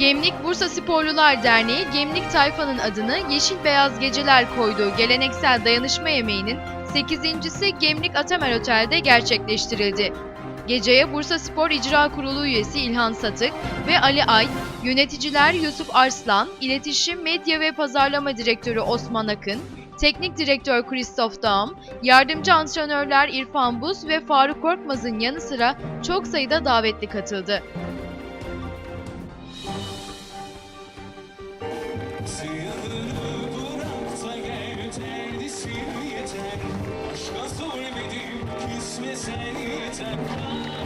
Gemlik Bursa Sporlular Derneği, Gemlik Tayfa'nın adını Yeşil Beyaz Geceler koyduğu geleneksel dayanışma yemeğinin 8.si Gemlik Atamer Otel'de gerçekleştirildi. Geceye Bursa Spor İcra Kurulu üyesi İlhan Satık ve Ali Ay, yöneticiler Yusuf Arslan, İletişim, Medya ve Pazarlama Direktörü Osman Akın, Teknik Direktör Christoph Daum, yardımcı antrenörler İrfan Buz ve Faruk Korkmaz'ın yanı sıra çok sayıda davetli katıldı. mi seni tekrar